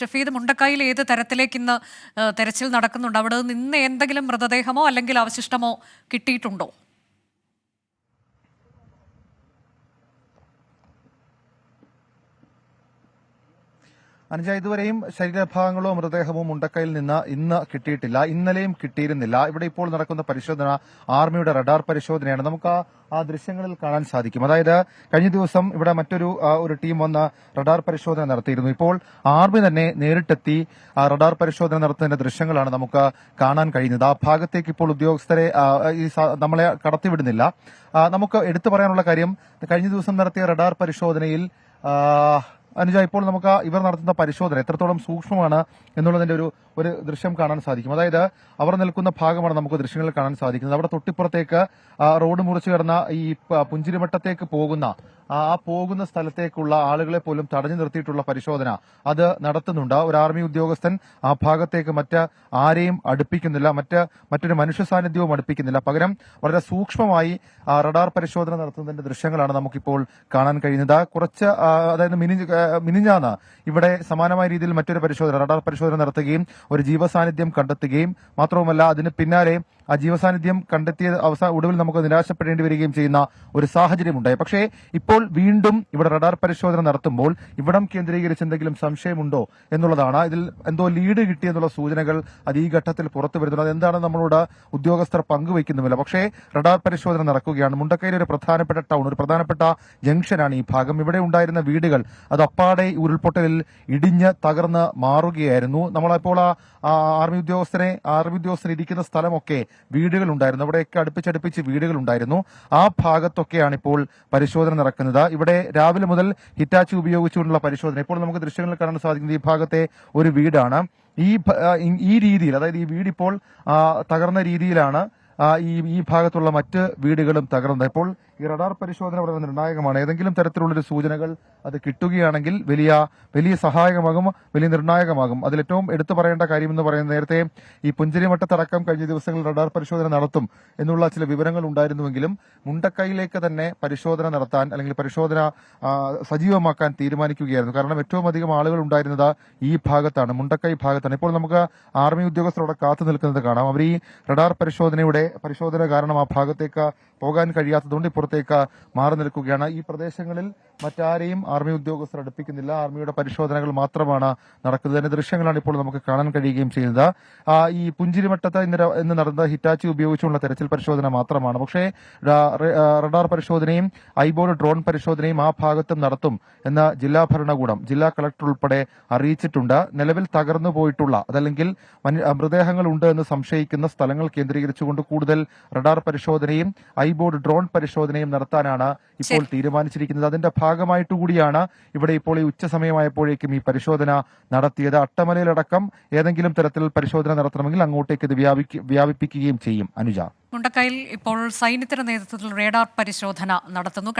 ഷഫീദ് മുണ്ടക്കായിൽ ഏത് തരത്തിലേക്ക് ഇന്ന് തെരച്ചിൽ നടക്കുന്നുണ്ട്? അവിടെ നിന്ന് എന്തെങ്കിലും മൃതദേഹമോ അല്ലെങ്കിൽ അവശിഷ്ടമോ കിട്ടിയിട്ടുണ്ടോ? അനുജ ഇതുവരെയും ശരീരഭാഗങ്ങളോ മൃതദേഹമോ മുണ്ടക്കയിൽ നിന്ന് ഇന്ന് കിട്ടിയിട്ടില്ല. ഇന്നലെയും കിട്ടിയിരുന്നില്ല. ഇവിടെ ഇപ്പോൾ നടക്കുന്ന പരിശോധന ആർമിയുടെ റഡാർ പരിശോധനയാണ്. നമുക്ക് ആ- ദൃശ്യങ്ങളിൽ കാണാൻ സാധിക്കും. അതായത് കഴിഞ്ഞ ദിവസം ഇവിടെ മറ്റൊരു ഒരു ടീം വന്ന് റഡാർ പരിശോധന നടത്തിയിരുന്നു. ഇപ്പോൾ ആർമി തന്നെ നേരിട്ടെത്തി റഡാർ പരിശോധന നടത്തുന്ന ദൃശ്യങ്ങളാണ് നമുക്ക് കാണാൻ കഴിയുന്നത്. ആ ഭാഗത്തേക്ക് ഇപ്പോൾ ഉദ്യോഗസ്ഥരെ ഈ നമ്മളെ കടത്തിവിടുന്നില്ല. നമുക്ക് എടുത്തു പറയാനുള്ള കാര്യം കഴിഞ്ഞ ദിവസം നടത്തിയ റഡാർ പരിശോധനയിൽ അനുജ ഇപ്പോൾ നമുക്ക് ഇവർ നടത്തുന്ന പരിശോധന എത്രത്തോളം സൂക്ഷ്മമാണ് എന്നുള്ളതിന്റെ ഒരു ഒരു ദൃശ്യം കാണാൻ സാധിക്കും. അതായത് അവർ നിൽക്കുന്ന ഭാഗമാണ് നമുക്ക് ദൃശ്യങ്ങളിൽ കാണാൻ സാധിക്കുന്നത്. അവിടെ തൊട്ടിപ്പുറത്തേക്ക് റോഡ് മുറിച്ചു കിടന്ന ഈ പുഞ്ചിരിവട്ടത്തേക്ക് പോകുന്ന ആ പോകുന്ന സ്ഥലത്തേക്കുള്ള ആളുകളെ പോലും തടഞ്ഞു നിർത്തിയിട്ടുള്ള പരിശോധന അത് നടത്തുന്നുണ്ട്. ഒരു ആർമി ഉദ്യോഗസ്ഥൻ ആ ഭാഗത്തേക്ക് മറ്റ് ആരെയും അടുപ്പിക്കുന്നില്ല മറ്റ് മറ്റൊരു മനുഷ്യ സാന്നിധ്യവും അടുപ്പിക്കുന്നില്ല. പകരം വളരെ സൂക്ഷ്മമായി റഡാർ പരിശോധന നടത്തുന്നതിന്റെ ദൃശ്യങ്ങളാണ് നമുക്കിപ്പോൾ കാണാൻ കഴിയുന്നത്. കുറച്ച് അതായത് മിനി മിനിഞ്ഞാന്ന് ഇവിടെ സമാനമായ രീതിയിൽ മറ്റൊരു പരിശോധന റഡാർ പരിശോധന നടത്തുകയും ഒരു ജീവസാന്നിധ്യം കണ്ടെത്തുകയും മാത്രവുമല്ല അതിന് പിന്നാലെ ആ ജീവസാന്നിധ്യം കണ്ടെത്തിയ അവസാന ഒടുവിൽ നമുക്ക് നിരാശപ്പെടേണ്ടി വരികയും ചെയ്യുന്ന ഒരു സാഹചര്യമുണ്ടായി. പക്ഷേ ഇപ്പോൾ വീണ്ടും ഇവിടെ റഡാർ പരിശോധന നടത്തുമ്പോൾ ഇവിടം കേന്ദ്രീകരിച്ച് എന്തെങ്കിലും സംശയമുണ്ടോ എന്നുള്ളതാണ്. ഇതിൽ എന്തോ ലീഡ് കിട്ടിയെന്നുള്ള സൂചനകൾ അത് ഈ ഘട്ടത്തിൽ പുറത്തു വരുന്നത് അതെന്താണ് നമ്മളോട് ഉദ്യോഗസ്ഥർ പങ്കുവയ്ക്കുന്നുമില്ല പക്ഷേ റഡാർ പരിശോധന നടക്കുകയാണ്. മുണ്ടക്കൈയിലെ ഒരു പ്രധാനപ്പെട്ട ടൗൺ ഒരു പ്രധാനപ്പെട്ട ജംഗ്ഷനാണ് ഈ ഭാഗം. ഇവിടെ ഉണ്ടായിരുന്ന വീടുകൾ അത് അപ്പാടെ ഉരുൾപൊട്ടലിൽ ഇടിഞ്ഞ് തകർന്ന് മാറുകയായിരുന്നു. നമ്മളപ്പോൾ ആ ആർമി ഉദ്യോഗസ്ഥനെ ആർമി ഉദ്യോഗസ്ഥൻ ഇരിക്കുന്ന സ്ഥലമൊക്കെ വീടുകൾ ഉണ്ടായിരുന്നു അവിടെയൊക്കെ അടുപ്പിച്ചടുപ്പിച്ച് വീടുകൾ ഉണ്ടായിരുന്നു ആ ഭാഗത്തൊക്കെയാണ് ഇപ്പോൾ പരിശോധന നടക്കുന്നത്. ഇവിടെ രാവിലെ മുതൽ ഹിറ്റാച്ചി ഉപയോഗിച്ചുകൊണ്ടുള്ള പരിശോധന. ഇപ്പോൾ നമുക്ക് ദൃശ്യങ്ങളിൽ കാണാൻ സാധിക്കുന്നത് ഈ ഭാഗത്തെ ഒരു വീടാണ്. ഈ ഈ- രീതിയിൽ അതായത് ഈ വീട് ഇപ്പോൾ തകർന്ന രീതിയിലാണ് ഈ ഈ ഭാഗത്തുള്ള മറ്റ് വീടുകളും തകർന്നത്. ഇപ്പോൾ ഈ റഡാർ പരിശോധന വളരെ നിർണായകമാണ്. ഏതെങ്കിലും തരത്തിലുള്ളൊരു സൂചനകൾ അത് കിട്ടുകയാണെങ്കിൽ വലിയ വലിയ സഹായകമാകും വലിയ നിർണായകമാകും. അതിലേറ്റവും എടുത്തു പറയേണ്ട കാര്യമെന്ന് പറയുന്നത് നേരത്തെ ഈ പുഞ്ചിരിമട്ടത്തടക്കം കഴിഞ്ഞ ദിവസങ്ങളിൽ റഡാർ പരിശോധന നടത്തും എന്നുള്ള ചില വിവരങ്ങൾ ഉണ്ടായിരുന്നുവെങ്കിലും മുണ്ടക്കൈയിലേക്ക് തന്നെ പരിശോധന നടത്താൻ അല്ലെങ്കിൽ പരിശോധന സജീവമാക്കാൻ തീരുമാനിക്കുകയായിരുന്നു. കാരണം ഏറ്റവും അധികം ആളുകൾ ഉണ്ടായിരുന്നത് ഈ ഭാഗത്താണ് മുണ്ടക്കൈ ഭാഗത്താണ്. ഇപ്പോൾ നമുക്ക് ആർമി ഉദ്യോഗസ്ഥരോടെ കാത്തു നിൽക്കുന്നത് കാണാം. അവർ ഈ റഡാർ പരിശോധനയുടെ പരിശോധന കാരണം ആ ഭാഗത്തേക്ക് പോകാൻ കഴിയാത്തതുകൊണ്ട് ഇപ്പുറത്തേക്ക് മാറി നിൽക്കുകയാണ്. ഈ പ്രദേശങ്ങളിൽ മറ്റാരെയും ആർമി ഉദ്യോഗസ്ഥർ അടുപ്പിക്കുന്നില്ല. ആർമിയുടെ പരിശോധനകൾ മാത്രമാണ് നടക്കുന്നത്. അതിന്റെ ദൃശ്യങ്ങളാണ് ഇപ്പോൾ നമുക്ക് കാണാൻ കഴിയുകയും ചെയ്യുന്നത്. ഈ പുഞ്ചിരിമട്ടത്ത് ഇന്ന് നടന്ന ഹിറ്റാച്ചി ഉപയോഗിച്ചുള്ള തെരച്ചിൽ പരിശോധന മാത്രമാണ്. പക്ഷേ റഡാർ പരിശോധനയും ഐബോർഡ് ഡ്രോൺ പരിശോധനയും ആ ഭാഗത്തും നടത്തും എന്ന് ജില്ലാ ഭരണകൂടം ജില്ലാ കളക്ടർ ഉൾപ്പെടെ അറിയിച്ചിട്ടുണ്ട്. നിലവിൽ തകർന്നു പോയിട്ടുള്ള അതല്ലെങ്കിൽ മൃതദേഹങ്ങൾ ഉണ്ട് എന്ന് സംശയിക്കുന്ന സ്ഥലങ്ങൾ കേന്ദ്രീകരിച്ചുകൊണ്ട് കൂടുതൽ റഡാർ പരിശോധനയും ഐബോർഡ് ഡ്രോൺ പരിശോധനയും നടത്താനാണ് ഇപ്പോൾ തീരുമാനിച്ചിരിക്കുന്നത്. അതിന്റെ ഭാഗമായിട്ട് കൂടിയാണ് ഇവിടെ ഇപ്പോൾ ഈ ഉച്ച സമയമായപ്പോഴേക്കും ഈ പരിശോധന നടത്തിയത്. അട്ടമലയിലടക്കം ഏതെങ്കിലും തരത്തിൽ പരിശോധന നടത്തണമെങ്കിൽ അങ്ങോട്ടേക്ക് ഇത് വ്യാപിപ്പിക്കുകയും ചെയ്യും. അനുജ. മുണ്ടക്കയിൽ ഇപ്പോൾ സൈന്യത്തിന്റെ നേതൃത്വത്തിൽ റേഡാർ പരിശോധന നടത്തുന്നു.